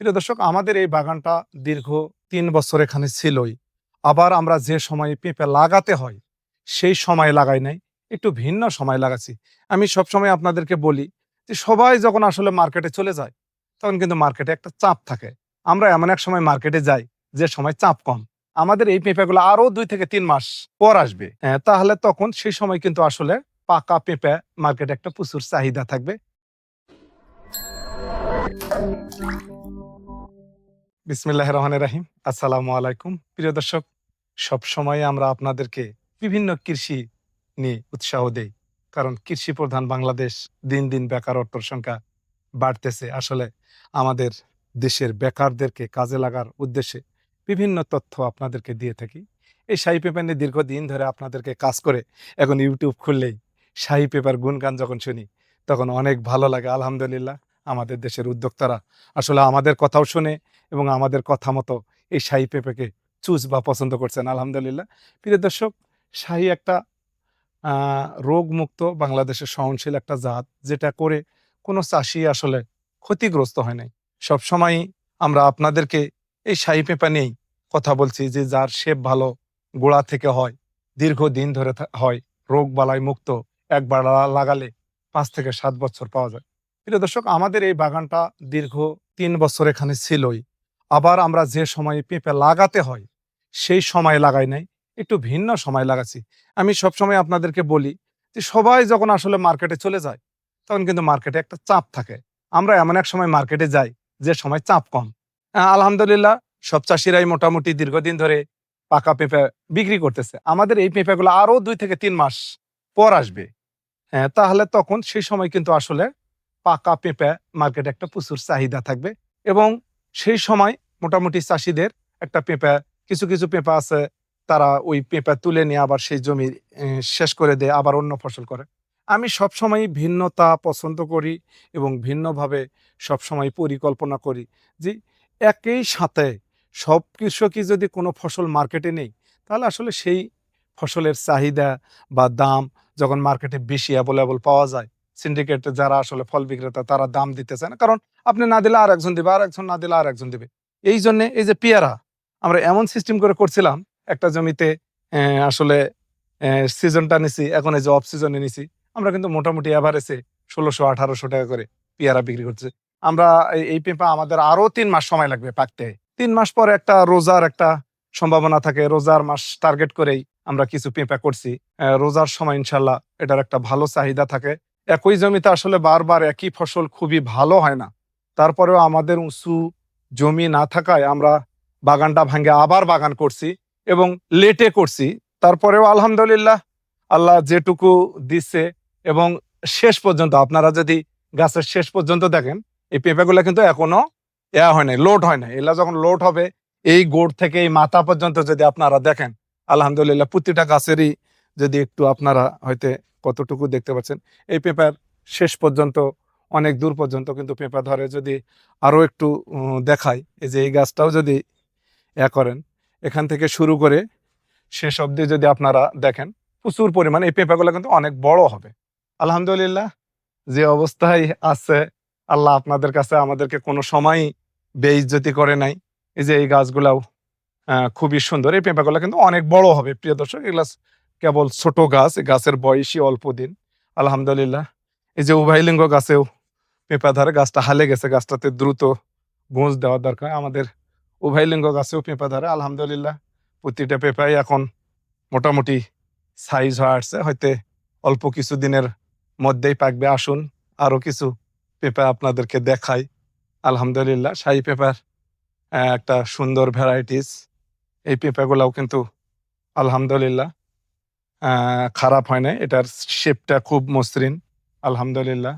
প্রিয় দর্শক আমাদের এই বাগানটা দীর্ঘ তিন বছর এখানে ছিলই। আবার আমরা যে সময় পেঁপে লাগাতে হয় সেই সময় লাগাই নাই একটু ভিন্ন সময় লাগাচ্ছি। আমি সবসময় আপনাদেরকে বলি যে সবাই যখন আসলে মার্কেটে চলে যায় তখন কিন্তু মার্কেটে একটা চাপ থাকে। আমরা এমন এক সময় মার্কেটে যাই যে সময় চাপ কম। আমাদের এই পেঁপেগুলো আরও দুই থেকে তিন মাস পর আসবে। হ্যাঁ, তাহলে তখন সেই সময় কিন্তু আসলে পাকা পেঁপে মার্কেটে একটা প্রচুর চাহিদা থাকবে। বিসমিল্লাহ রহমান রাহিম। আসসালামু আলাইকুম। প্রিয় দর্শক সব সময় আমরা আপনাদেরকে বিভিন্ন কৃষি নিয়ে উৎসাহ দেই। কারণ কৃষি প্রধান বাংলাদেশ দিন দিন বেকারত্বর সংখ্যা বাড়তেছে। আসলে আমাদের দেশের বেকারদেরকে কাজে লাগার উদ্দেশ্যে বিভিন্ন তথ্য আপনাদেরকে দিয়ে থাকি। এই শাহী পেপার নিয়ে দীর্ঘদিন ধরে আপনাদেরকে কাজ করে এখন ইউটিউব খুললেই শাহী পেপার গুণগান যখন শুনি, তখন অনেক ভালো লাগে, আলহামদুলিল্লাহ। আমাদের দেশের উদ্যোক্তারা। আসলে আমাদের কথাও শুনে এবং আমাদের কথা মতো এই শাহী পেঁপেকে চুজ বা পছন্দ করছেন, আলহামদুলিল্লাহ। প্রিয় দর্শক, শাহী একটা রোগমুক্ত বাংলাদেশের সহনশীল একটা জাত, যেটা করে কোনো চাষি আসলে ক্ষতিগ্রস্ত হয় নাই। সবসময় আমরা আপনাদেরকে এই শাহী পেঁপা নিয়েই কথা বলছি যে যার শেপ ভালো, গোড়া থেকে হয়, দীর্ঘদিন ধরে থা- হয়, রোগ বালাই মুক্ত, একবার লাগালে পাঁচ থেকে সাত বছর পাওয়া যায়। প্রিয় দর্শক, আমাদের এই বাগানটা দীর্ঘ তিন বছর এখানে ছিলই। আবার আমরা যে সময় পেঁপে লাগাতে হয়, সেই সময় লাগাই নাই। একটু ভিন্ন সময় লাগাচ্ছি। আমি সবসময় আপনাদেরকে বলি যে, সবাই যখন আসলে মার্কেটে চলে যায়, তখন কিন্তু মার্কেটে একটা চাপ থাকে। আমরা এমন এক সময় মার্কেটে যাই, যে সময় চাপ কম। আলহামদুলিল্লাহ, সব চাষিরাই মোটামুটি দীর্ঘদিন ধরে পাকা পেঁপে বিক্রি করতেছে। আমাদের এই পেঁপেগুলো আরও দুই থেকে তিন মাস পর আসবে। হ্যাঁ তাহলে তখন সেই সময় কিন্তু আসলে পাকা পেঁপে মার্কেটে একটা প্রচুর চাহিদা থাকবে এবং সেই সময় মোটামুটি চাষিদের একটা পেঁপে, কিছু কিছু পেঁপে আছে তারা ওই পেঁপে তুলে নিয়ে আবার সেই জমি শেষ করে দেয় আবার অন্য ফসল করে। আমি সবসময় ভিন্নতা পছন্দ করি এবং ভিন্নভাবে সবসময় পরিকল্পনা করি যে একই সাথে সব কৃষকই যদি কোনো ফসল মার্কেটে নেই, তাহলে আসলে সেই ফসলের চাহিদা বা দাম যখন মার্কেটে বেশি অ্যাভেলেবল পাওয়া যায় সিন্ডিকেটে যারা আসলে ফল বিক্রেতা, তারা দাম দিতে চায় না। কারণ আপনি না দিলে আর একজন দিবে আর একজন না দিলে আর একজন দিবে। এই জন্য এই যে পেয়ারা, আমরা এমন সিস্টেম করে করছিলাম, একটা জমিতে আসলে সিজনটা নিছি, এখন এই যে অফ সিজনে নিছি, আমরা কিন্তু মোটামুটি এভারেজে ষোলোশো, আঠারোশো টাকা করে পেয়ারা বিক্রি করছে আমরা এই- পেঁপা আমাদের আরও তিন মাস সময় লাগবে পাকতে। তিন মাস পরে একটা রোজার একটা সম্ভাবনা থাকে, রোজার মাস টার্গেট করেই আমরা কিছু পেঁপা করছি। রোজার সময় ইনশাল্লাহ এটার একটা ভালো চাহিদা থাকে। একই জমিতে আসলে বারবার একই ফসল খুবই ভালো হয় না। তারপরেও আমাদের উঁচু জমি না থাকায় আমরা বাগানটা ভাঙে আবার বাগান করছি এবং লেটে করছি। তারপরেও আলহামদুলিল্লাহ আল্লাহ যেটুকু দিচ্ছে এবং শেষ পর্যন্ত, আপনারা যদি গাছের শেষ পর্যন্ত দেখেন, এই পেঁপেগুলো কিন্তু এখনও এয়া হয় নাই লোড হয় না এলা যখন লোড হবে, এই গোড় থেকে এই মাথা পর্যন্ত যদি আপনারা দেখেন, আলহামদুলিল্লাহ প্রতিটা গাছেরই যদি একটু আপনারা হয়তো কতটুকু দেখতে পাচ্ছেন? এই পেঁপার শেষ পর্যন্ত, অনেক দূর পর্যন্ত কিন্তু পেঁপা ধরে যদি আরও একটু দেখাই, এই যে এই গাছটাও যদি ইয়া করেন, এখান থেকে শুরু করে শেষ অবধি যদি আপনারা দেখেন, প্রচুর পরিমাণে, এই পেঁপাগুলো কিন্তু অনেক বড় হবে। আলহামদুলিল্লাহ, যে অবস্থায় আছে, আল্লাহ আপনাদের কাছে আমাদেরকে কোনো সময় বেইজ্জতি করে নাই। এই যে এই গাছগুলাও খুবই সুন্দর, এই পেঁপাগুলো কিন্তু অনেক বড় হবে, প্রিয় দর্শক, এগুলা কেবল ছোট গাছ গাছের বয়সই অল্প দিন। আলহামদুলিল্লাহ। এই যে উভয়লিঙ্গ গাছেও পেঁপা ধরে গাছটা হালে গেছে, গাছটাতে দ্রুত গোঁজ দেওয়া দরকার। আমাদের উভয়লিঙ্গ গাছেও পেঁপা ধরে, আলহামদুলিল্লাহ। প্রতিটা পেঁপাই এখন মোটামুটি সাইজ হয়ে আসছে। হয়তো অল্প কিছু দিনের মধ্যেই পাকবে। আসুন আরও কিছু পেঁপা আপনাদেরকে দেখাই। আলহামদুলিল্লাহ, শাহী পেঁপার একটা সুন্দর ভ্যারাইটিস এই পেঁপাগুলাও কিন্তু আলহামদুলিল্লাহ খারাপ হয় না এটার শেপটা খুব মসৃণ। আলহামদুলিল্লাহ।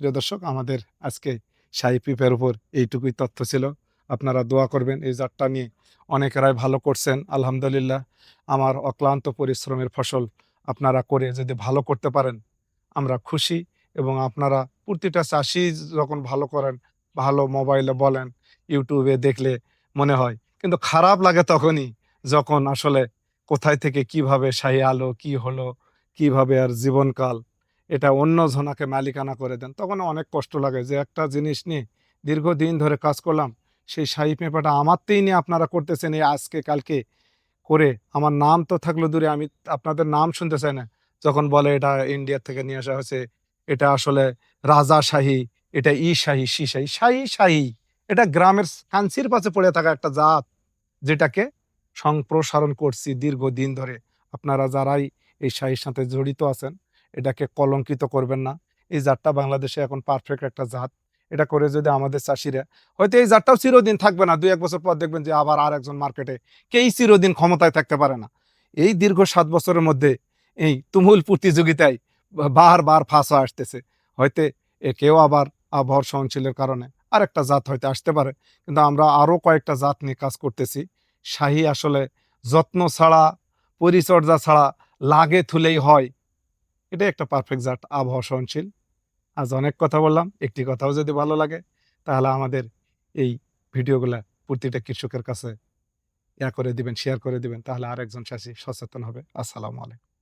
প্রিয় দর্শক, আমাদের আজকে শাহী পিপের উপর এইটুকুই তথ্য ছিল। আপনারা দোয়া করবেন, এই জাতটা নিয়ে অনেকেরাই ভালো করছেন। আলহামদুলিল্লাহ, আমার অক্লান্ত পরিশ্রমের ফসল আপনারা করে যদি ভালো করতে পারেন, আমরা খুশি। এবং আপনারা প্রতিটা চাষি যখন ভালো করেন, ভালো মোবাইলে বলেন, ইউটিউবে দেখলে মনে হয়। কিন্তু খারাপ লাগে তখনই যখন আসলে কোথায় থেকে কীভাবে শাহী আলো, কি হলো, কীভাবে আর জীবনকাল, এটা অন্য জনাকে মালিকানা করে দেন। তখন অনেক কষ্ট লাগে যে একটা জিনিস নিয়ে দীর্ঘদিন ধরে কাজ করলাম, সেই শাহী পেঁপাটা আমারতেই নিয়ে আপনারা করতেছেন, এই আজকে, কালকে করে। আমার নাম তো থাকল দূরে, আমি আপনাদের নাম শুনতে চাই না। যখন বলে এটা ইন্ডিয়া থেকে নিয়ে আসা হয়েছে, এটা আসলে রাজা শাহী, এটা ই শাহী, সি শাহী শাহী শাহী। এটা গ্রামের কাঞ্চির পাশে পড়ে থাকা একটা জাত, যেটাকে সম্প্রসারণ করছি দীর্ঘদিন ধরে। আপনারা যারাই এই শাহীর সাথে জড়িত আছেন, এটাকে কলঙ্কিত করবেন না। এই জাতটা বাংলাদেশে এখন পারফেক্ট একটা জাত। এটা করে যদি আমাদের চাষিরা, হয়তো এই জাতটাও চিরদিন থাকবে না, দুই এক বছর পর দেখবেন যে আবার আর একজন মার্কেটে কেই চিরদিন ক্ষমতায় থাকতে পারে না। এই দীর্ঘ সাত বছরের মধ্যে এই তুমুল প্রতিযোগিতায় বারবার ফাঁস হয়ে আসতেছে। হয়তো কেউ আবার আবহাওয়ার সহনশীলের কারণে আর একটা জাত হয়তো আসতে পারে। কিন্তু আমরা আরও কয়েকটা জাত নিয়ে কাজ করতেছি। শাহী আসলে যত্ন ছাড়া, পরিচর্যা ছাড়া লাগে থুলেই হয়। এটাই একটা পারফেক্ট জাত আবহাওয়া সহনশীল। আজ অনেক কথা বললাম, একটি কথাও যদি ভালো লাগে, তাহলে আমাদের এই ভিডিওগুলো প্রতিটা কৃষকের কাছে ইয়া করে দিবেন শেয়ার করে দিবেন, তাহলে আরেকজন চাষি সচেতন হবে। আসসালামু আলাইকুম।